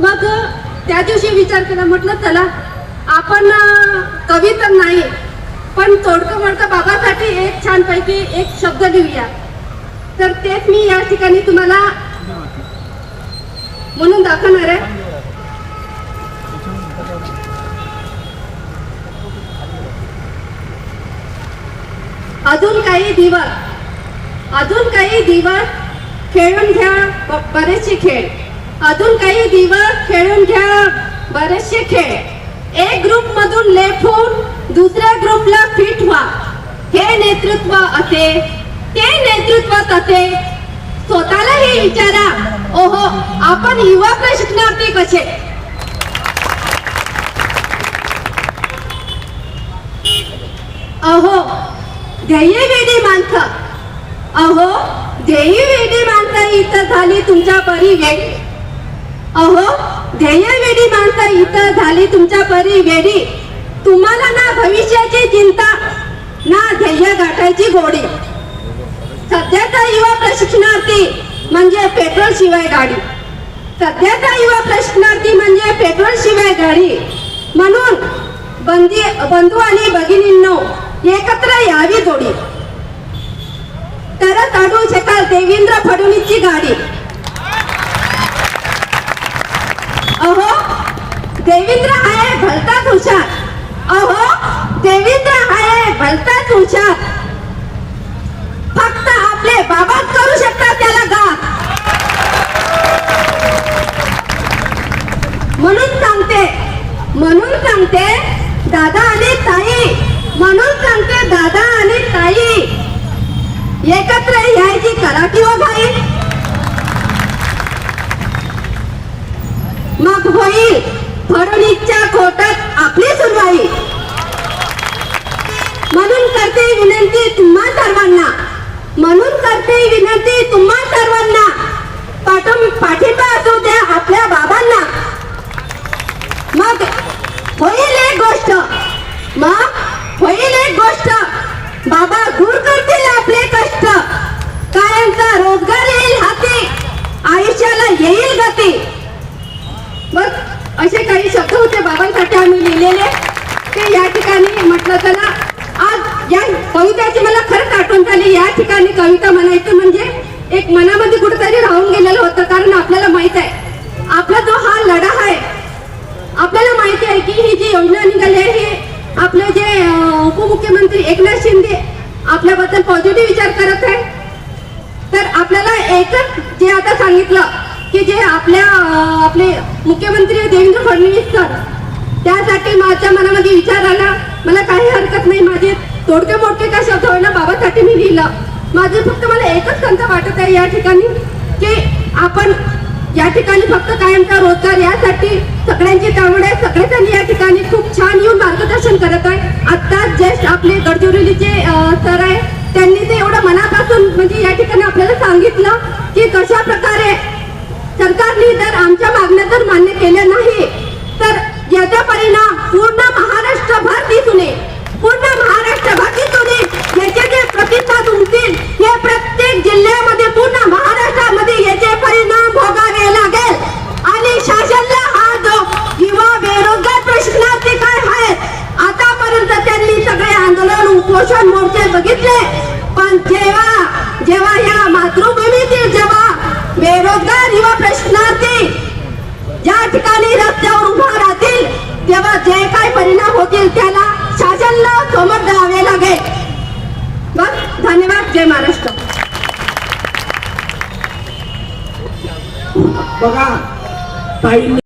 मग त्या दिवशी विचार केला म्हटलं चला आपण कवी तर नाही पण तोडकं मोडकं बाबासाठी एक छानपैकी एक शब्द लिहूया. तर तेच मी या ठिकाणी तुम्हाला म्हणून दाखवणार आहे. अजून काही दिवस अजून काही दिवस खेळून घ्या बरेचसे खेळ. अजून काही दिवस खेळून घ्या. बरेचसे खेळ. एक ग्रुप मधून लेफून दुसऱ्या ग्रुपला फिट व्हा. हे नेतृत्व असे. ते नेतृत्व कथे स्वतःला हे विचारा. ओहो आपण युवा प्रशिक्षणार्थी कसे? अहो ध्येय वेडी माणसं. अहो ध्येय वेडी माणसं इथं झाली तुमच्या परी वेडी अहो ध्येय वेडी माणसं इथं झाली तुमच्या परी वेडी. तुम्हाला ना भविष्याची चिंता ना ध्येय गाठायची गोडी. सध्याचा युवा प्रशिक्षणार्थी म्हणजे पेट्रोल शिवाय गाडी. सध्याचा युवा प्रशिक्षणार्थी म्हणजे पेट्रोल शिवाय गाडी. म्हणून बंदी बंधू आणि भगिनींनो एकत्र यावी जोडी. तरच अडू शकाल देवेंद्र फडणवीसची गाडी अहो देवेंद्र आहे भलताच हुशार. अहो देवेंद्र आहे भलताच हुशार. फक्त आपले बाबाच करू शकतात त्याला गात म्हणून सांगते म्हणून सांगते दादा आणि ताई. म्हणून सांगते दादा आणि ताई. एकत्र यायची करा किंवा भाई हो मग होईल. फडणवीसच्या खोटात आपली सुनवाई. म्हणून करते विनंती तुम्हा सर्वांना. म्हणून करते विनंती तुम्हा सर्वांना. पाठम पाठिंबा असू द्या आपल्या बाबांना. मग होईल एक गोष्ट. मग होईल एक गोष्ट. बाबा दूर करतील आपले कष्ट कायमचा रोजगार येईल हाती आयुष्याला येईल गती बस असे काही शब्द होते बाबांसाठी आम्ही लिहिलेले ते या ठिकाणी आज या कविताची मला खरंच आठवण झाली. या ठिकाणी कविता म्हणायचं म्हणजे एक मनामध्ये कुठेतरी राहून गेलेलं होतं कारण आपल्याला माहीत आहे आपला जो हा लढा आहे आपल्याला माहिती आहे की ही जी योजना निघाली आहे हे आपले जे उपमुख्यमंत्री एकनाथ शिंदे आपल्याबद्दल पॉझिटिव्ह विचार करत आहे तर आपल्याला एकच जे आता सांगितलं की जे आपल्या आपले मुख्यमंत्री देवेंद्र फडणवीस सर त्यासाठी माझ्या मनामध्ये विचार आला. मला काही हरकत नाही माझे. तोडके मोडके काय शब्द होईना बाबासाठी मी लिहिलं. माझे फक्त मला एकच खंत वाटत आहे या ठिकाणी की आपण या ठिकाणी फक्त कायमचा रोजगार यासाठी सगळ्यांची त्यामुळे सगळेजण या ठिकाणी खूप छान येऊन मार्गदर्शन करत आहे. आत्ताच ज्येष्ठ आपले गडचिरोलीचे सर आहे त्यांनी ते एवढं मनापासून म्हणजे या ठिकाणी आपल्याला सांगितलं की कशा प्रकारे सरकारने जर आमच्या मागण्या जर मान्य केल्या नाही तर याचा परिणाम पूर्ण महाराष्ट्रभर दिसून येईल पूर्ण महाराष्ट्रभर दिसून येईल याचे जे प्रतिसाद उमतील हे प्रत्येक जिल्ह्यामध्ये पूर्ण महाराष्ट्रामध्ये याचे परिणाम भोगावे लागेल. आणि शासनला हा जो युवा बेरोजगार प्रशिक्षणार्थी काय आहेत आतापर्यंत त्यांनी सगळे आंदोलन उपोषण मोर्चे बघितले. पण जेव्हा जेव्हा या मातृभूमीतील जेव्हा बेरोजगार युवा प्रशिक्षणार्थी ज्या ठिकाणी रस्त्यावर उभा राहतील तेव्हा जे काय परिणाम होतील त्याला शासनला समोर द्यावे लागेल. बस धन्यवाद. जय महाराष्ट्र. बघा ताईंनी